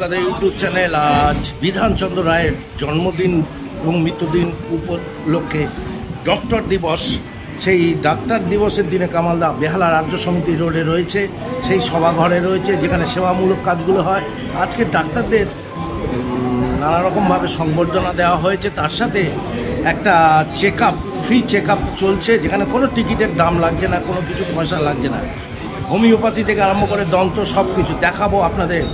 Kolkata YouTube channel আজ বিধানচন্দ্র রায়ের জন্মদিন এবং মৃত্যুদিন উপলক্ষে ডক্টর দিবস। সেই ডাক্তার দিবসের দিনে কামালদা বেহালা রাজ্য সমিতি রোডে রয়েছে, সেই সভাঘরে রয়েছে, যেখানে সেবামূলক কাজগুলো হয়। আজকে ডাক্তারদের নানা রকমভাবে সংবর্ধনা দেওয়া হয়েছে। তার সাথে একটা check up free check up চলছে, যেখানে কোনো টিকিটের দাম লাগছে না, কোনো কিছু পয়সা লাগছে না। হোমিওপ্যাথি থেকে আরম্ভ করে দন্ত সব কিছু দেখাবো আপনাদের।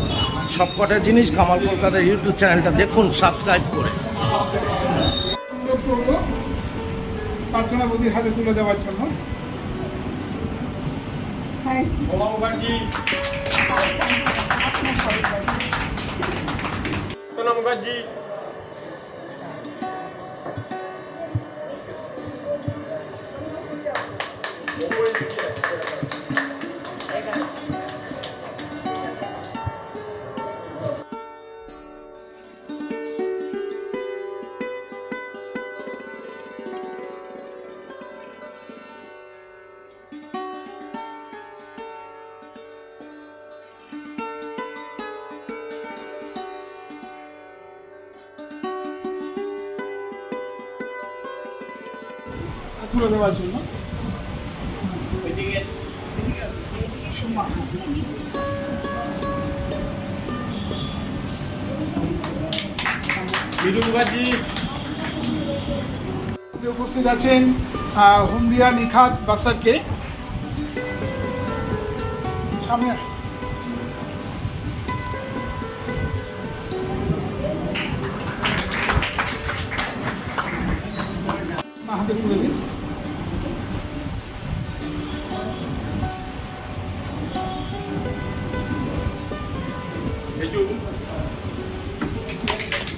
সব কটা জিনিস কামাল কলকাতার ইউটিউব চ্যানেলটা দেখুন সাবস্ক্রাইব করে। প্রার্থনা হাতে তুলে দেওয়ার জন্য। মুখার্জি তুলে দেওয়ার জন্য। উপস্থিত আছেন হুমরিয়া নিখাত বাসারকে। সামনে তুলে দিন।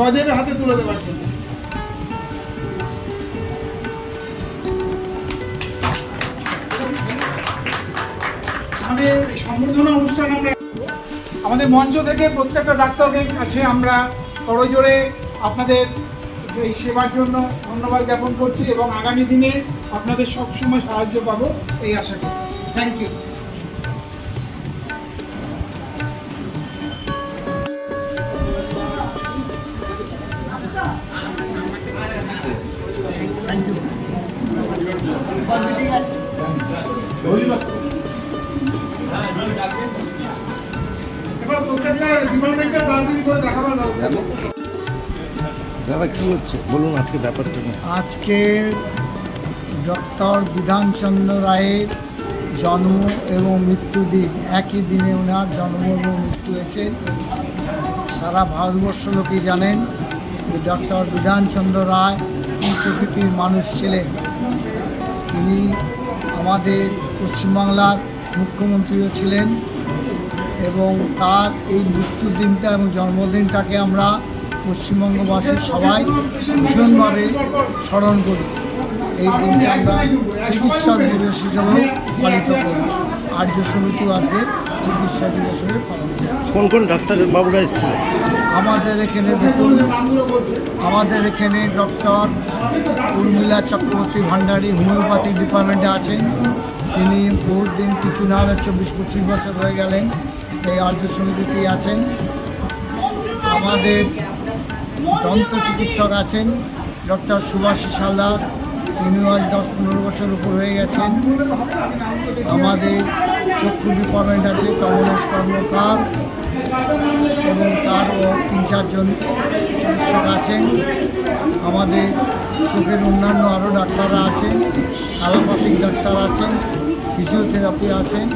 জয়দেবের হাতে তুলে দেওয়ার জন্য। আমাদের সম্বর্ধনা অনুষ্ঠান আমরা আমাদের মঞ্চ থেকে প্রত্যেকটা ডাক্তারদের কাছে আমরা করজোড়ে আপনাদের এই সেবার জন্য ধন্যবাদ জ্ঞাপন করছি এবং আগামী দিনে আপনাদের সবসময় সাহায্য পাবো, এই আশা করি। থ্যাংক ইউ দাদা কি হচ্ছে? বলুন আজকে ব্যাপারটা আজকে ডক্টর বিধানচন্দ্র রায়ের জন্ম এবং মৃত্যুদিন একই দিনে ওনার জন্ম এবং মৃত্যু হয়েছে। সারা ভারতবর্ষ লোকই জানেন যে ডক্টর বিধানচন্দ্র রায় কি প্রকৃতির মানুষ ছিলেন। তিনি আমাদের পশ্চিমবাংলার মুখ্যমন্ত্রীও ছিলেন এবং তার এই মৃত্যুর দিনটা এবং জন্মদিনটাকে আমরা পশ্চিমবঙ্গবাসী সবাই ভীষণভাবে স্মরণ করি। এই দিনটা আমরা চিকিৎসা দিবস হিসেবে পালিত করি। আর্য সমিতি আজকে চিকিৎসা দিবস হিসেবে পালন করি। কোন কোন ডাক্তারের বাবুরা এসেছিলেন আমাদের এখানে আমাদের এখানে ডক্টর উর্মিলা চক্রবর্তী ভান্ডারী হোমিওপ্যাথিক ডিপার্টমেন্টে আছেন। তিনি বহুত দিন কিছু না হলে চব্বিশ পঁচিশ বছর হয়ে গেলেন, এই আর্য সমিতিতেই আছেন। আমাদের দন্ত চিকিৎসক আছেন, ডক্টর সুভাষী সালদার তিনিও আজ দশ পনেরো বছর উপর হয়ে গেছেন। আমাদের চক্ষু ডিপার্টমেন্ট আছে কমলেশ কর্মকার এবং তারও তিন চারজন চিকিৎসক আছেন। আমাদের চোখের অন্যান্য আরও ডাক্তাররা আছেন অ্যালোপ্যাথিক ডাক্তার আছেন ফিজিওথেরাপি আছেন।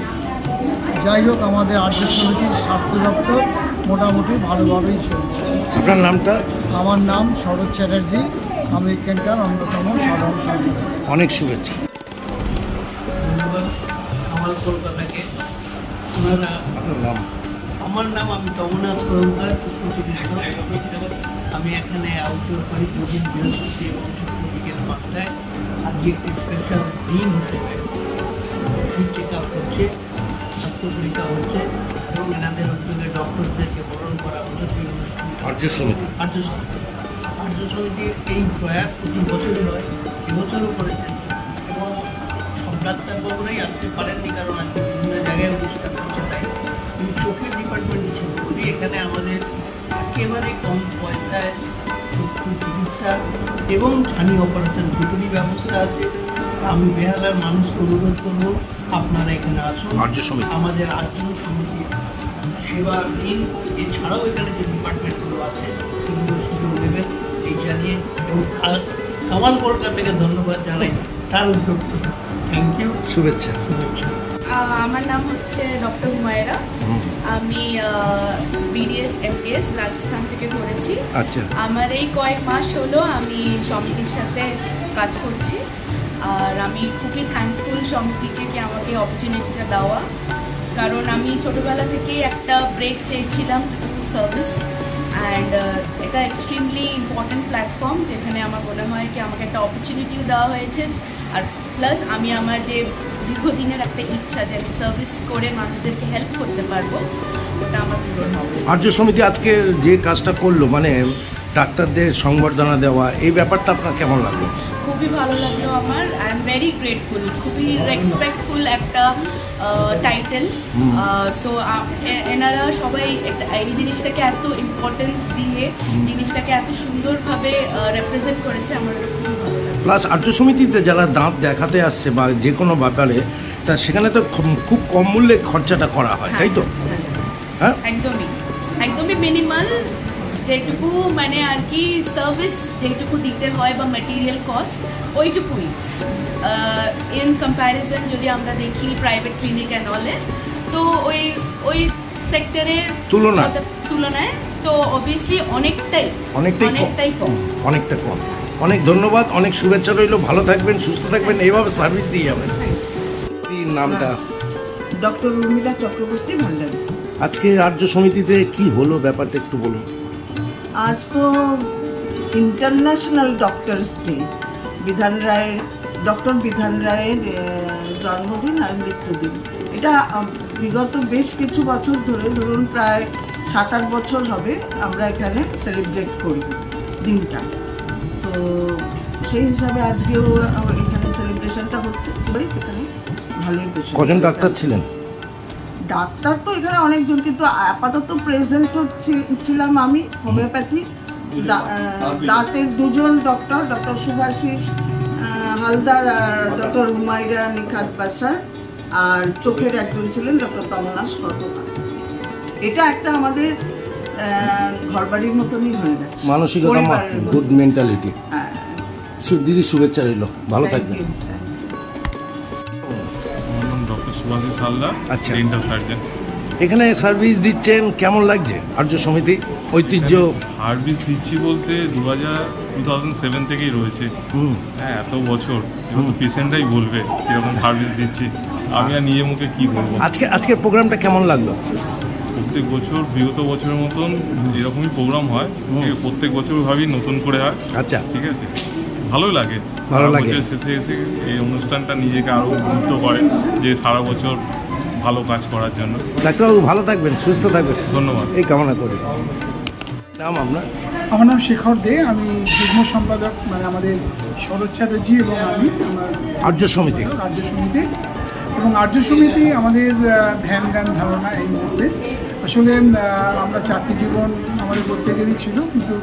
যাই হোক আমাদের আর্য সমিতির স্বাস্থ্য দপ্তর মোটামুটি ভালোভাবেই চলছে। আপনার নামটা? আমার নাম শরৎ চ্যাটার্জি। আমি এখানকার অন্যতম সাধারণ সম্পাদক। অনেক শুভেচ্ছা। আমার কলকাতাকে। আপনার নাম? আমার নাম আমি তমনাথ সরকার আমি এখানে আউটডোর করি প্রতিদিন বৃহস্পতি এবং শুক্র বিকেল পাঁচটায়। আজকে একটি স্পেশাল দিন হিসেবে চেক আপ হচ্ছে স্বাস্থ্য পরীক্ষা হচ্ছে এবং এনাদের উদ্যোগে ডক্টরদেরকে বরণ করা হলো সেই অনুষ্ঠানটা। আর্য সমিতি। আর্য সমিতি। আর্য সমিতির এই প্রয়াস প্রতি বছরই হয় এবছরও করেছেন। এবং সব ডাক্তারবাবুরাই আসতে পারেননি কারণ আজকে বিভিন্ন জায়গায় অনুষ্ঠান এখানে আমাদের একেবারে কম পয়সায় চক্ষু চিকিৎসা এবং ছানি অপারেশন দুটোরই ব্যবস্থা আছে। আমি বেহালার মানুষকে অনুরোধ করব আপনারা এখানে আসুন। আর্য সমিতি। আমাদের আর্য সমিতি সেবা দিন। এছাড়াও এখানে যে ডিপার্টমেন্টগুলো আছে সেগুলো সুযোগ নেবেন এই জানিয়ে এবং কামাল কলকাতাকে ধন্যবাদ জানাই। তার উদ্যোগ থ্যাংক ইউ শুভেচ্ছা। শুভেচ্ছা। আমার নাম হচ্ছে ডক্টর হুমায়রা। হুম, আমি বিডিএস এমডিএস রাজস্থান থেকে করেছি। আচ্ছা। আমার এই কয়েক মাস হলো আমি সমিতির সাথে কাজ করছি। আর আমি খুবই থ্যাঙ্কফুল সমিতিকে কি আমাকে অপরচুনিটিটা দেওয়া। কারণ আমি ছোটোবেলা থেকেই একটা ব্রেক চেয়েছিলাম টু সার্ভিস অ্যান্ড এটা এক্সট্রিমলি ইম্পর্ট্যান্ট প্ল্যাটফর্ম যেখানে আমার মনে হয় কি আমাকে একটা অপরচুনিটিও দেওয়া হয়েছে। আর প্লাস আমি আমার যে দীর্ঘদিনের একটা ইচ্ছা যে আমি সার্ভিস করে মানুষদেরকে হেল্প করতে পারব ওটা আমার পূরণ হবে। আর্য সমিতি আজকে যে কাজটা করল মানে ডাক্তারদের সংবর্ধনা দেওয়া এই ব্যাপারটা আপনার কেমন লাগল? খুবই ভালো লাগল আমার। আই এম ভেরি গ্রেটফুল খুবই রেসপেক্টফুল একটা টাইটেল তো এনারা সবাই এই জিনিসটাকে এত ইম্পর্টেন্স দিয়ে জিনিসটাকে এত সুন্দরভাবে রেপ্রেজেন্ট করেছে আমার খুবই ভালো প্লাস আর্য সমিতিতে যারা দাঁত দেখাতে আসছে বা যে কোনো ব্যাপারে তা সেখানে তো খুব- কম মূল্যে খরচাটা করা হয় তাই তো? হ্যাঁ একদমই একদমই মিনিমাল যেটুকু মানে আর কি সার্ভিস যেটুকু দিতে হয় বা ম্যাটেরিয়াল কস্ট ওইটুকুই। ইন কম্প্যারিজন যদি আমরা দেখি প্রাইভেট ক্লিনিক অ্যান্ড অলে তো ওই ওই সেক্টরের তুলনায়? তুলনায় তো অবভিয়াসলি অনেকটাই অনেকটাই অনেকটাই কম। অনেকটা কম। অনেক ধন্যবাদ অনেক শুভেচ্ছা রইল ভালো থাকবেন সুস্থ থাকবেন এইভাবে সার্ভিস দিয়ে যাবেন। নামটা? ডক্টর উর্মিলা চক্রবর্তী ভান্ডারী আজকে রাজ্য সমিতিতে কি হলো ব্যাপারটা একটু বলুন। আজ তো ইন্টারন্যাশনাল ডক্টরস ডে বিধান রায়ের ডক্টর বিধান রায়ের জন্মদিন আর মৃত্যুদিন। এটা বিগত বেশ কিছু বছর ধরে ধরুন প্রায় সাত আট বছর হবে আমরা এখানে সেলিব্রেট করি দিনটা। তো সেই হিসাবে আজকেও এখানে সেলিব্রেশনটা হচ্ছে। সবাই সেখানে ভালোই কজন ডাক্তার ছিলেন? ডাক্তার তো এখানে অনেকজন কিন্তু আপাতত প্রেজেন্ট ছিলাম আমি হোমিওপ্যাথি। দাঁতের দুজন ডক্টর ডক্টর সুভাষিস হালদার আর ডক্টর হুমায়রা নিখাত বাসার আর চোখের একজন ছিলেন ডক্টর তমনাস কতকার এটা একটা আমাদের ঘরবাড়ির মতনই হয়ে গেছে মানসিকতা গুড মেন্টালিটি হ্যাঁ, দিদি শুভেচ্ছা রইল। ভালো থাকবেন। আচ্ছা। এখানে সার্ভিস দিচ্ছেন কেমন লাগছে? আর্য সমিতি ঐতিহ্য? সার্ভিস দিচ্ছি বলতে দু হাজার টু থাউজেন্ড সেভেন থেকেই রয়েছে। হুম। হ্যাঁ এত বছর। এবার তো পেশেন্টরাই বলবে কীরকম সার্ভিস দিচ্ছি। আমি আর নিজের মুখে কী বলব? আজকে আজকের প্রোগ্রামটা কেমন লাগল? প্রত্যেক বছর বিগত বছরের মতন এরকমই প্রোগ্রাম হয়। প্রত্যেক বছর ভাবি নতুন করে হয়। আচ্ছা। ঠিক আছে? ভালোই লাগে। ভালো লাগে। শেষে এসে এই অনুষ্ঠানটা নিজেকে আরও উদ্বুদ্ধ করে যে সারা বছর ভালো কাজ করার জন্য। ডাক্তারবাবু ভালো থাকবেন সুস্থ থাকবেন। ধন্যবাদ। এই কামনা করি। নাম আপনার? আমার নাম শেখর দে। আমি যুগ্ম সম্পাদক মানে আমাদের শরৎ চ্যাটার্জি এবং আমি আমার আর্য সমিতি। আর্য সমিতি। এবং আর্য সমিতি আমাদের ধ্যান জ্ঞান ধারণা এই মুহূর্তে। আসলে আমরা চারটি জীবন আমাদের প্রত্যেকেরই ছিল, কিন্তু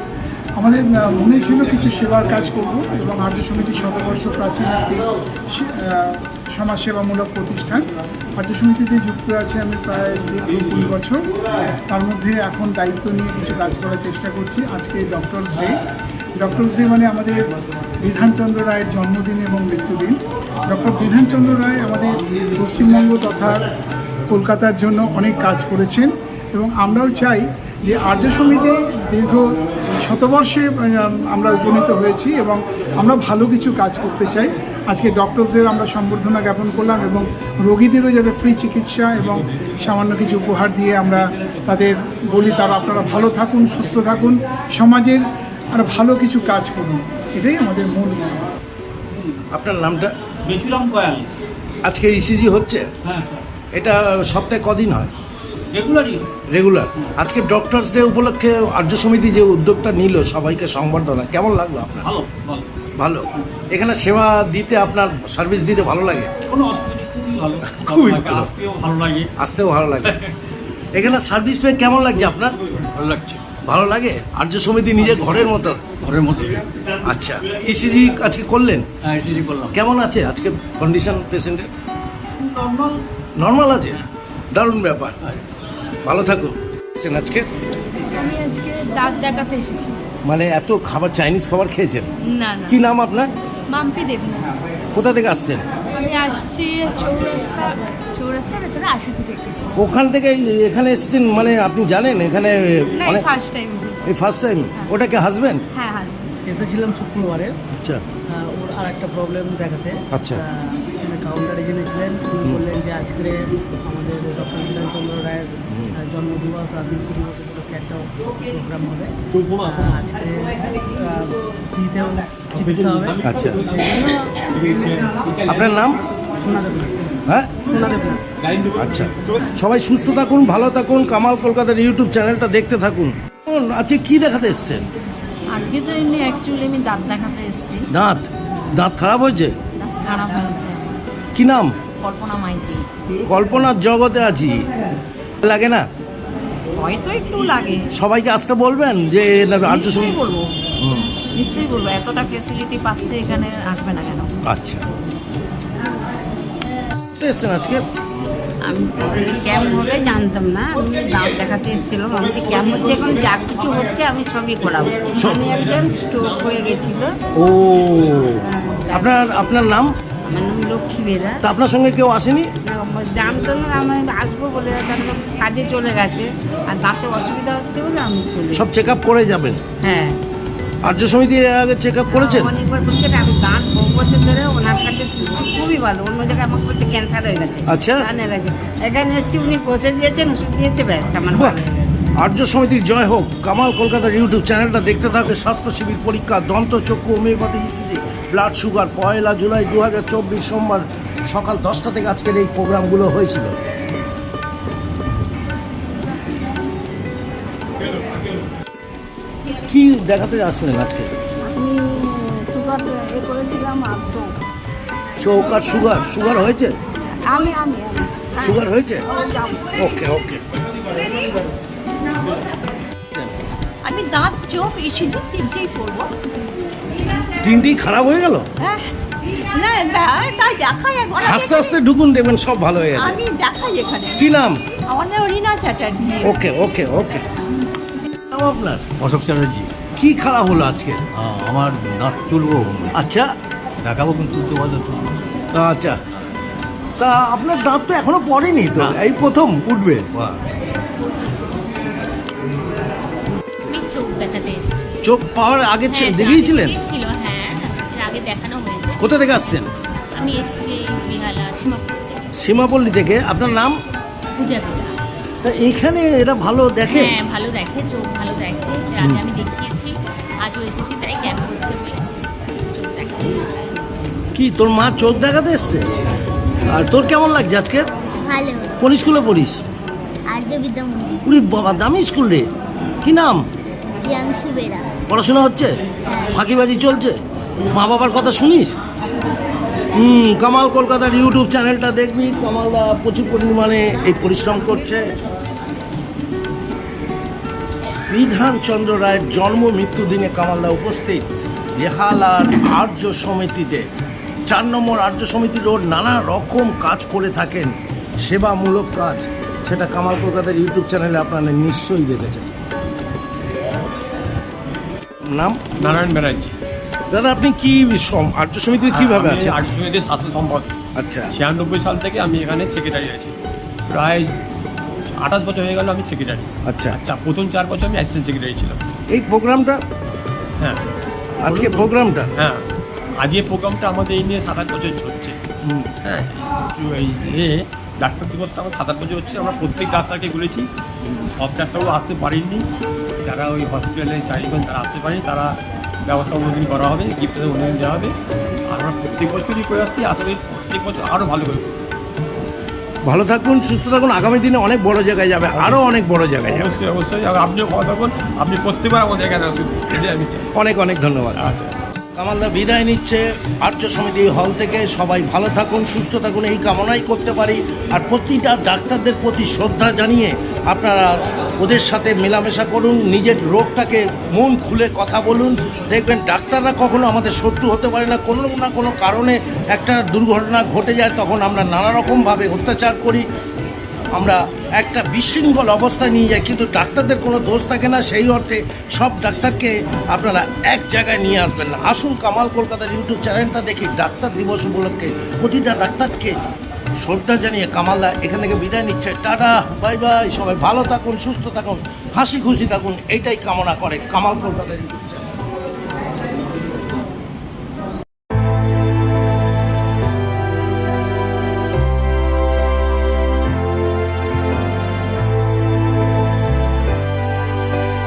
আমাদের মনে ছিল কিছু সেবার কাজ করব এবং আর্য সমিতি শতবর্ষ প্রাচীন একটি সমাজসেবামূলক প্রতিষ্ঠান। আর্য সমিতিতে যুক্ত আছে আমি প্রায় কুড়ি বছর। তার মধ্যে এখন দায়িত্ব নিয়ে কিছু কাজ করার চেষ্টা করছি। আজকে ডক্টরস ডে ডক্টরস ডে মানে আমাদের বিধানচন্দ্র রায়ের জন্মদিন এবং মৃত্যুদিন। ডক্টর বিধানচন্দ্র রায় আমাদের পশ্চিমবঙ্গ তথা কলকাতার জন্য অনেক কাজ করেছেন। এবং আমরাও চাই যে আর্য সমিতি দীর্ঘ শতবর্ষে আমরা উপনীত হয়েছি এবং আমরা ভালো কিছু কাজ করতে চাই। আজকে ডক্টরসদের আমরা সম্বর্ধনা জ্ঞাপন করলাম এবং রোগীদেরও যাতে ফ্রি চিকিৎসা এবং সামান্য কিছু উপহার দিয়ে আমরা তাদের বলি তারা আপনারা ভালো থাকুন সুস্থ থাকুন সমাজের আর ভালো কিছু কাজ করুন। এটাই আমাদের মূল আপনার নামটা? বেচুলাম কয়াল। আজকে ইসিজি হচ্ছে? হ্যাঁ এটা সপ্তাহে কদিন হয়? রেগুলারই রেগুলার আজকে ডক্টরস ডে উপলক্ষে আর্য সমিতি যে উদ্যোগটা নিল সবাইকে সংবর্ধনা কেমন লাগল আপনার? ভালো ভালো। ভালো। এখানে সেবা দিতে আপনার সার্ভিস দিতে ভালো লাগে? কোনো খুবই ভালো। ভালো। আসতেও ভালো লাগে। আসতেও ভালো লাগে। এখানে সার্ভিস পেয়ে কেমন লাগছে আপনার? ভালো লাগছে। ভালো লাগে? আর্য সমিতি নিজের ঘরের মতো ঘরের মতো আচ্ছা। ইসিজি আজকে করলেন? হ্যাঁ করলাম। কেমন আছে আজকে কন্ডিশন পেশেন্টের নর্মাল নর্মাল আছে? দারুণ ব্যাপার। ভালো থাকুন আজকে? আমি আজকে দাঁত দেখাতে এসেছি। মানে এত খাবার চাইনিজ খাবার খেয়েছেন? না না। কি নাম আপনার? মাম্পি দেবী। কোথা থেকে আসছেন? আমি আসছি চৌরাস্তা চৌরাস্তা থেকে। ওখান থেকে এখানে এসেছেন মানে আপনি জানেন এখানে অনেক ফার্স্ট টাইম এই ফার্স্ট টাইম ওটা কি হাজবেন্ড হ্যাঁ হ্যাঁ এসেছিলাম শুক্রবারে। আচ্ছা। ওর আর একটা প্রবলেম দেখাতে। আচ্ছা। তিনি বললেন যে আজকে আমাদের ডক্টর রায়ের জন্মদিবস আর মৃত্যু দিবস উপলক্ষে একটা প্রোগ্রাম হবে। আজকে আহ, ফ্রিতেও চিকিৎসা হবে। আচ্ছা। আপনার নাম? হ্যাঁ? আচ্ছা। সবাই সুস্থ থাকুন ভালো থাকুন কামাল কলকাতার ইউটিউব চ্যানেলটা দেখতে থাকুন। আজকে কি দেখাতে এসছেন? আজকে তো এমনি অ্যাকচুয়ালি আমি দাঁত দেখাতে এসেছি। দাঁত? দাঁত খারাপ হয়েছে? দাঁত খারাপ হয়েছে। কি নাম? কল্পনা মাইতি। কল্পনার জগতে আছি। লাগে না? হয়তো একটু লাগে। সবাইকে আসতে বলবেন যে আর্য সমিতি বলব। নিশ্চয়ই বলব। এতটা ফেসিলিটি পাচ্ছে এখানে আসবে না কেন? আচ্ছা। এসছেন আজকে? আমি ক্যাম্প হবে জানতাম না। আমি দাঁত দেখাতে এসেছিলাম। আমি তো ক্যাম্প হচ্ছে এখন যা কিছু হচ্ছে আমি সবই করাবো? আমি একজন স্ট্রোক হয়ে গেছিল। ও। আপনার আপনার নাম? আমার নাম লক্ষ্মী বেদা। তা আপনার সঙ্গে কেউ আসেনি? জানতো না আমি আসব বলে কাজে চলে গেছে। আর দাঁতে অসুবিধা হচ্ছে বলে আমি চলে সব চেক আপ করে যাবেন? হ্যাঁ। আর্য সমিতি এর আগে চেক আপ করেছেন? অনেকবার বলছে আমি দাঁত বহু বছর ধরে ওনার কাছে খুবই ভালো অন্য জায়গায় আমার করতে ক্যান্সার হয়ে গেছে। আচ্ছা। কানে গেছে। এখানে এসেছি উনি বসে দিয়েছেন ওষুধ দিয়েছে ব্যাস আমার হয়ে। আর্য সমিতির জয় হোক। কামাল কলকাতার ইউটিউব চ্যানেলটা দেখতে থাকবে স্বাস্থ্য শিবির পরীক্ষা দন্ত চক্ষু হোমিওপ্যাথি ইসিজি ব্লাড সুগার পয়লা জুলাই দু হাজার চব্বিশ সোমবার সকাল দশটা থেকে আজকের এই প্রোগ্রামগুলো হয়েছিল। কি দেখাতে আসলেন আজকে? আমি সুগার চৌক আর সুগার সুগার হয়েছে? আমি আমি আমি। সুগার হয়েছে? ওকে ওকে আমি দাঁত চোখ এসেছি তিনটেই করব তিনটি খারাপ হয়ে গেল? হ্যাঁ। আস্তে আস্তে ঢুকুন দেখবেন সব ভালো হয়ে গেছে। আমি দেখাই এখানে। কি নাম? আমার নাম রীনা চ্যাটার্জি। ওকে ওকে ওকে। নাম আপনার? অশোক চ্যাটার্জি। কি খারাপ হলো আজকে? আমার দাঁত তুলবো আচ্ছা। দেখাবো কিন্তু তুলতে পারব আচ্ছা। তা আপনার দাঁত তো এখনও পড়েনি তো? এই প্রথম উঠবে। চোখ পাওয়ার আগে হ্যাঁ, দেখিয়েছিলেন? আগে হ্যাঁ এর দেখানো হয়েছে। কোথা থেকে আসছেন? আমি এসেছি বিহালা সীমাপুর থেকে। সীমাপল্লী থেকে। আপনার নাম? পূজা বিহা তা এখানে এটা ভালো দেখে? হ্যাঁ ভালো দেখে চোখ ভালো দেখে। এর আগে আমি দেখিয়েছি আজও এসেছি তাই ক্যাম্প করছে বলে চোখ দেখাতে এসেছি। কি তোর মা চোখ দেখাতে এসছে? আর তোর কেমন লাগছে আজকে? ভালো। কোন স্কুলে পড়িস? আর্য বিদ্যা মন্দির। উনি বাবা দামি স্কুল রে। কি নাম? প্রিয়াংশু বেরা। পড়াশোনা হচ্ছে? ফাঁকিবাজি চলছে? মা বাবার কথা শুনিস? হুম, কামাল কলকাতার ইউটিউব চ্যানেলটা দেখবি। কামালদা প্রচুর পরিমাণে এই পরিশ্রম করছে। বিধানচন্দ্র রায়ের জন্ম মৃত্যু দিনে কামালদা উপস্থিত বেহালার আর্য সমিতিতে। চার নম্বর আর্য সমিতি রোড নানা রকম কাজ করে থাকেন। সেবামূলক কাজ, সেটা কামাল কলকাতার ইউটিউব চ্যানেলে আপনারা নিশ্চয়ই দেখেছেন। নাম? নারায়ণ ব্যানার্জি। দাদা আপনি কি আর্য সমিতিতে কীভাবে আমি আছেন? আর্য সমিতির স্বাস্থ্য সম্পদ আচ্ছা। ছিয়ানব্বই সাল থেকে আমি এখানে সেক্রেটারি আছি। প্রায় আঠাশ বছর হয়ে গেল আমি সেক্রেটারি আচ্ছা। আচ্ছা প্রথম চার বছর আমি অ্যাসিস্ট্যান্ট সেক্রেটারি ছিলাম। এই প্রোগ্রামটা? হ্যাঁ। আজকে প্রোগ্রামটা? হ্যাঁ। আজকে প্রোগ্রামটা আমাদের এই নিয়ে সাত আট বছর চলছে। হ্যাঁ এই যে ডাক্তার দিবসটা আমার সাত আট বছর হচ্ছে। আমরা প্রত্যেক ডাক্তারকে বলেছি সব ডাক্তারগুলো আসতে পারেননি। যারা ওই হসপিটালে চাইবেন তারা আসতে পারেনি। তারা ব্যবস্থা দিন করা হবে গিফটের অন্যদিন দেওয়া হবে। আর আমরা প্রত্যেক বছরই করে আসছি আশা করি প্রত্যেক বছর আরও ভালো করে ভালো থাকুন সুস্থ থাকুন আগামী দিনে অনেক বড় জায়গায় যাবে আরও অনেক বড় জায়গায় যাবে। অবশ্যই অবশ্যই। আপনিও ভালো থাকুন আপনি প্রত্যেকবার আমাদের এখানে আসুন আমি অনেক অনেক ধন্যবাদ। আচ্ছা। কামালদা বিদায় নিচ্ছে। আর্য সমিতি হল থেকে সবাই ভালো থাকুন, সুস্থ থাকুন, এই কামনাই করতে পারি। আর প্রতিটা ডাক্তারদের প্রতি শ্রদ্ধা জানিয়ে আপনারা ওদের সাথে মেলামেশা করুন, নিজের রোগটাকে মন খুলে কথা বলুন। দেখবেন ডাক্তাররা কখনো আমাদের শত্রু হতে পারে না। কোনো না কোনো কারণে একটা দুর্ঘটনা ঘটে যায়, তখন আমরা নানা রকমভাবে অত্যাচার করি। আমরা একটা বিশৃঙ্খল অবস্থায় নিয়ে যাই, কিন্তু ডাক্তারদের কোনো দোষ থাকে না। সেই অর্থে সব ডাক্তারকে আপনারা এক জায়গায় নিয়ে আসবেন না। আসুন কামাল কলকাতার ইউটিউব চ্যানেলটা দেখি ডাক্তার দিবস উপলক্ষে প্রতিটা ডাক্তারকে শ্রদ্ধা জানিয়ে কামালদা এখান থেকে বিদায় নিচ্ছে। টাটা, বাই বাই, সবাই ভালো থাকুন, সুস্থ থাকুন, হাসি খুশি থাকুন এইটাই কামনা করে কামাল কলকাতার ইউটিউব